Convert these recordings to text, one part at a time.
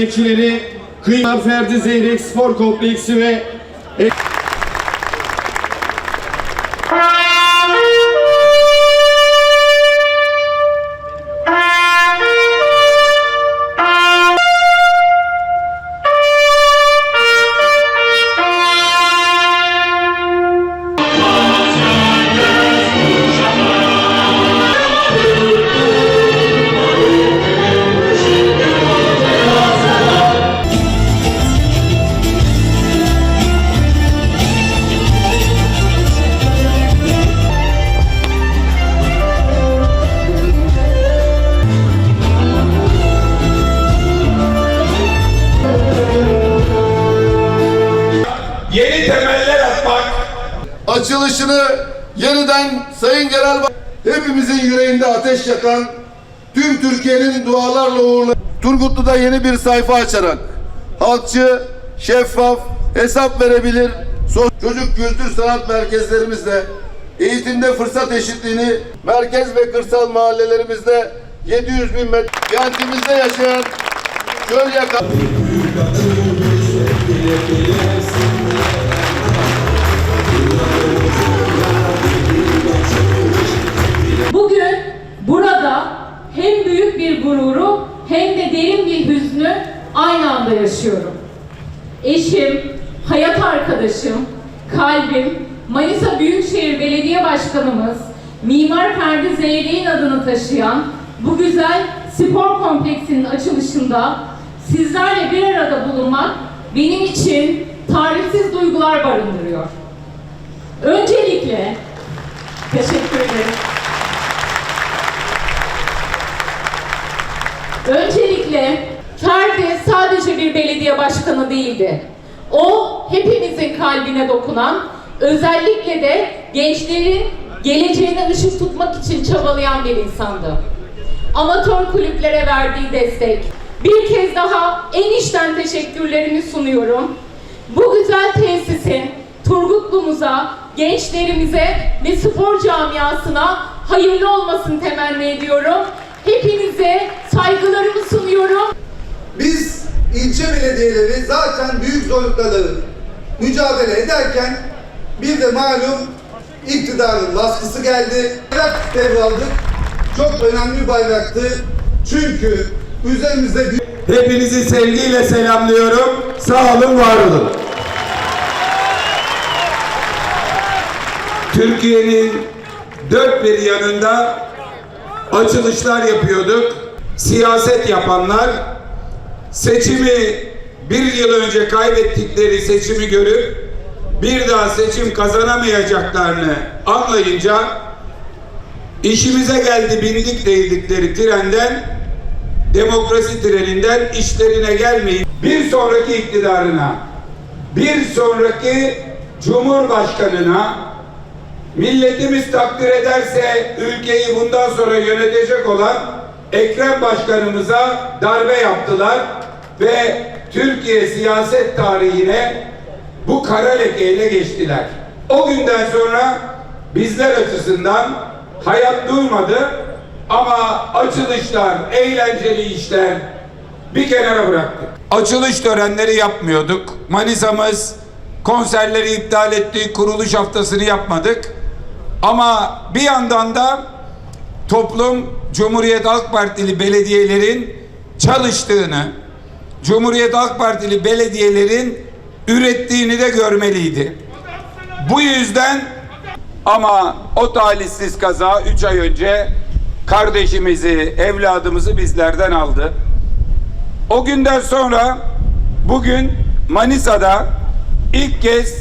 hizmetçileri, Kıyma Ferdi Zeyrek Spor Kompleksi ve açılışını yeniden Sayın Genel hepimizin yüreğinde ateş yakan tüm Türkiye'nin dualarla uğurlu Turgutlu'da yeni bir sayfa açarak halkçı, şeffaf, hesap verebilir çocuk kültür sanat merkezlerimizde eğitimde fırsat eşitliğini merkez ve kırsal mahallelerimizde 700 bin metre kentimizde yaşayan göl yakan Bugün burada hem büyük bir gururu hem de derin bir hüznü aynı anda yaşıyorum. Eşim, hayat arkadaşım, kalbim, Manisa Büyükşehir Belediye Başkanımız, Mimar Ferdi Zeyrek'in adını taşıyan bu güzel spor kompleksinin açılışında sizlerle bir arada bulunmak benim için tarifsiz duygular barındırıyor. Öncelikle teşekkür ederim. Öncelikle Ferdi sadece bir belediye başkanı değildi. O hepimizin kalbine dokunan, özellikle de gençlerin geleceğine ışık tutmak için çabalayan bir insandı. Amatör kulüplere verdiği destek. Bir kez daha en içten teşekkürlerimi sunuyorum. Bu güzel tesisin Turgutlu'muza, gençlerimize ve spor camiasına hayırlı olmasını temenni ediyorum. Hepinize saygılarımı sunuyorum. Biz ilçe belediyeleri zaten büyük zorluklarla mücadele ederken bir de malum iktidarın baskısı geldi. Bayrak devraldık. Çok önemli bir bayraktı. Çünkü üzerimizde büyük hepinizi sevgiyle selamlıyorum. Sağ olun, var olun. Türkiye'nin dört bir yanında açılışlar yapıyorduk. Siyaset yapanlar seçimi bir yıl önce kaybettikleri seçimi görüp bir daha seçim kazanamayacaklarını anlayınca işimize geldi bindik değildikleri trenden demokrasi treninden işlerine gelmeyip bir sonraki iktidarına bir sonraki cumhurbaşkanına milletimiz takdir ederse ülkeyi bundan sonra yönetecek olan Ekrem Başkanımıza darbe yaptılar ve Türkiye siyaset tarihine bu kara lekeyle geçtiler. O günden sonra bizler açısından hayat durmadı ama açılışlar, eğlenceli işler bir kenara bıraktık. Açılış törenleri yapmıyorduk. Manisa'mız konserleri iptal etti, kuruluş haftasını yapmadık. Ama bir yandan da toplum Cumhuriyet Halk Partili belediyelerin çalıştığını, Cumhuriyet Halk Partili belediyelerin ürettiğini de görmeliydi. Bu yüzden ama o talihsiz kaza 3 ay önce kardeşimizi, evladımızı bizlerden aldı. O günden sonra bugün Manisa'da ilk kez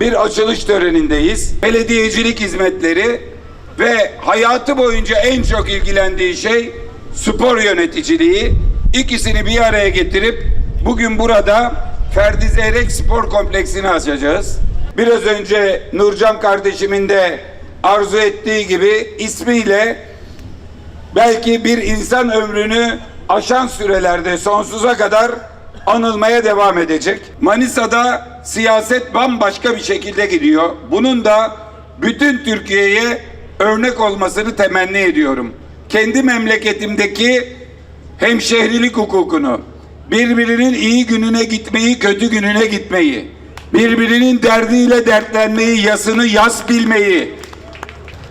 bir açılış törenindeyiz. Belediyecilik hizmetleri ve hayatı boyunca en çok ilgilendiği şey spor yöneticiliği. İkisini bir araya getirip bugün burada Ferdi Zeyrek Spor Kompleksini açacağız. Biraz önce Nurcan kardeşimin de arzu ettiği gibi ismiyle belki bir insan ömrünü aşan sürelerde sonsuza kadar anılmaya devam edecek. Manisa'da siyaset bambaşka bir şekilde gidiyor. Bunun da bütün Türkiye'ye örnek olmasını temenni ediyorum. Kendi memleketimdeki hemşehrilik hukukunu, birbirinin iyi gününe gitmeyi, kötü gününe gitmeyi, birbirinin derdiyle dertlenmeyi, yasını yas bilmeyi.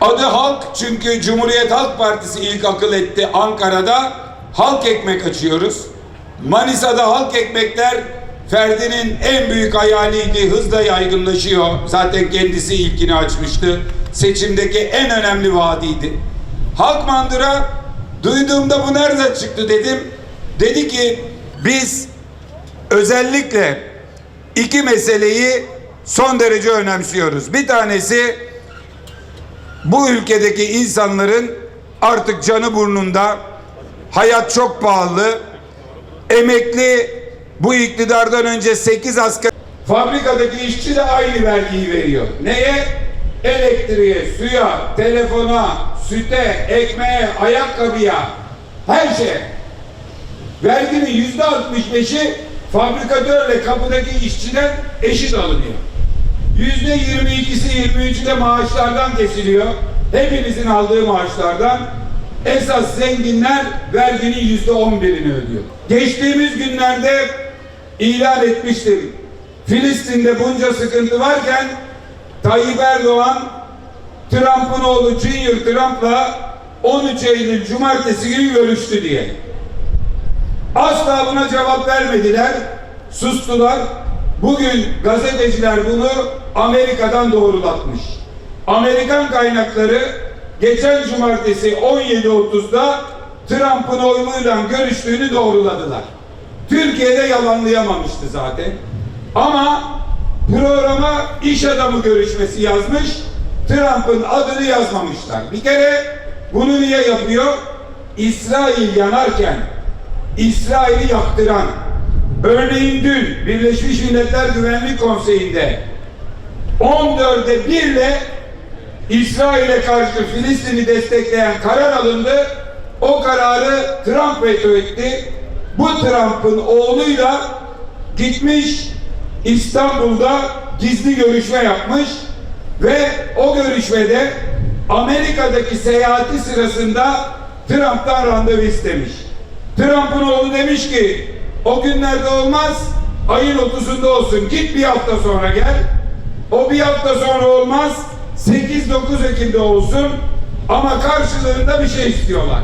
Adı halk çünkü Cumhuriyet Halk Partisi ilk akıl etti Ankara'da halk ekmek açıyoruz. Manisa'da halk ekmekler Ferdi'nin en büyük hayaliydi, hızla yaygınlaşıyor. Zaten kendisi ilkini açmıştı. Seçimdeki en önemli vaadiydi. Halk mandıra duyduğumda bu nereden çıktı dedim. Dedi ki biz özellikle iki meseleyi son derece önemsiyoruz. Bir tanesi bu ülkedeki insanların artık canı burnunda, hayat çok pahalı, emekli bu iktidardan önce 8 asker fabrikadaki işçi de aynı vergiyi veriyor. Neye? Elektriğe, suya, telefona, süte, ekmeğe, ayakkabıya, her şeye. Verginin yüzde 65'i fabrikatörle kapıdaki işçiden eşit alınıyor. Yüzde 22'si 23'ü de maaşlardan kesiliyor. Hepinizin aldığı maaşlardan. Esas zenginler verginin yüzde 11'ini ödüyor. Geçtiğimiz günlerde ilan etmiştim. Filistin'de bunca sıkıntı varken Tayyip Erdoğan Trump'ın oğlu Junior Trump'la 13 Eylül Cumartesi günü görüştü diye. Asla buna cevap vermediler, sustular. Bugün gazeteciler bunu Amerika'dan doğrulatmış. Amerikan kaynakları geçen cumartesi 17.30'da Trump'ın oğluyla görüştüğünü doğruladılar. Türkiye'de yalanlayamamıştı zaten. Ama programa iş adamı görüşmesi yazmış. Trump'ın adını yazmamışlar. Bir kere bunu niye yapıyor? İsrail yanarken İsrail'i yaktıran, örneğin dün Birleşmiş Milletler Güvenlik Konseyi'nde 14'e 1 ile İsrail'e karşı Filistin'i destekleyen karar alındı. O kararı Trump veto etti. Bu Trump'ın oğluyla gitmiş İstanbul'da gizli görüşme yapmış ve o görüşmede Amerika'daki seyahati sırasında Trump'tan randevu istemiş. Trump'ın oğlu demiş ki o günlerde olmaz ayın 30'unda olsun git bir hafta sonra gel. O bir hafta sonra olmaz 8-9 Ekim'de olsun ama karşılığında bir şey istiyorlar.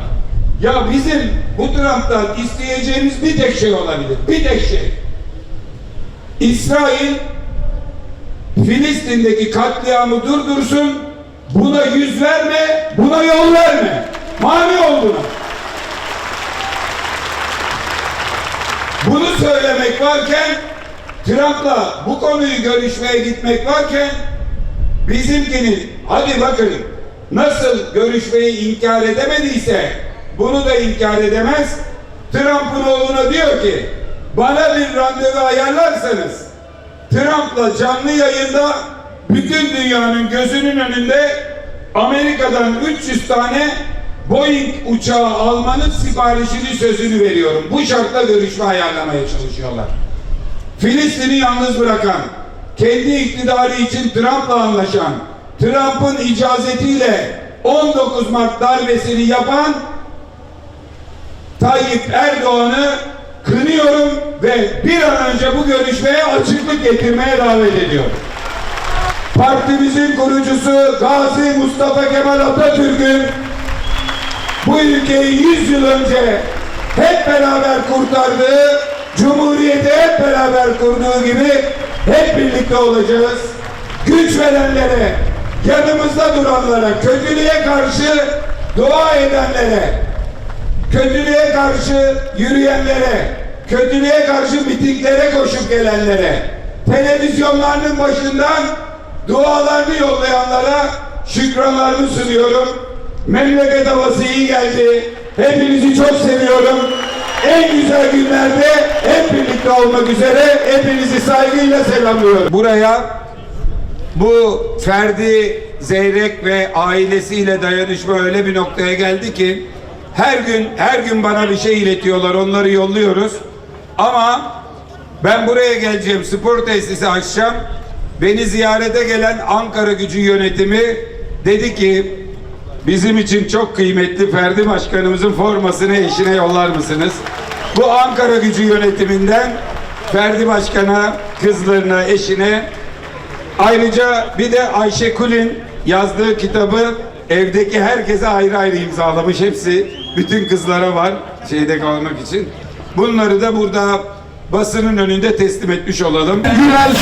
Ya bizim bu Trump'tan isteyeceğimiz bir tek şey olabilir. Bir tek şey. İsrail Filistin'deki katliamı durdursun. Buna yüz verme, buna yol verme. Mani ol buna. Bunu söylemek varken Trump'la bu konuyu görüşmeye gitmek varken bizimkinin hadi bakın nasıl görüşmeyi inkar edemediyse bunu da inkar edemez. Trump'ın oğluna diyor ki bana bir randevu ayarlarsanız Trump'la canlı yayında bütün dünyanın gözünün önünde Amerika'dan 300 tane Boeing uçağı almanın siparişini sözünü veriyorum. Bu şartla görüşme ayarlamaya çalışıyorlar. Filistin'i yalnız bırakan, kendi iktidarı için Trump'la anlaşan, Trump'ın icazetiyle 19 Mart darbesini yapan Tayyip Erdoğan'ı kınıyorum ve bir an önce bu görüşmeye açıklık getirmeye davet ediyorum. Partimizin kurucusu Gazi Mustafa Kemal Atatürk'ün bu ülkeyi 100 yıl önce hep beraber kurtardığı, Cumhuriyeti hep beraber kurduğu gibi hep birlikte olacağız. Güç verenlere, yanımızda duranlara, kötülüğe karşı dua edenlere, kötülüğe karşı yürüyenlere, kötülüğe karşı mitinglere koşup gelenlere, televizyonlarının başından dualarını yollayanlara şükranlarımı sunuyorum. Memleket havası iyi geldi. Hepinizi çok seviyorum. En güzel günlerde hep birlikte olmak üzere hepinizi saygıyla selamlıyorum. Buraya bu Ferdi Zeyrek ve ailesiyle dayanışma öyle bir noktaya geldi ki her gün her gün bana bir şey iletiyorlar. Onları yolluyoruz. Ama ben buraya geleceğim. Spor tesisi açacağım. Beni ziyarete gelen Ankara Gücü yönetimi dedi ki bizim için çok kıymetli Ferdi Başkanımızın formasını eşine yollar mısınız? Bu Ankara gücü yönetiminden Ferdi Başkan'a, kızlarına, eşine ayrıca bir de Ayşe Kul'ün yazdığı kitabı evdeki herkese ayrı ayrı imzalamış. Hepsi bütün kızlara var şeyde kalmak için. Bunları da burada basının önünde teslim etmiş olalım. Güzel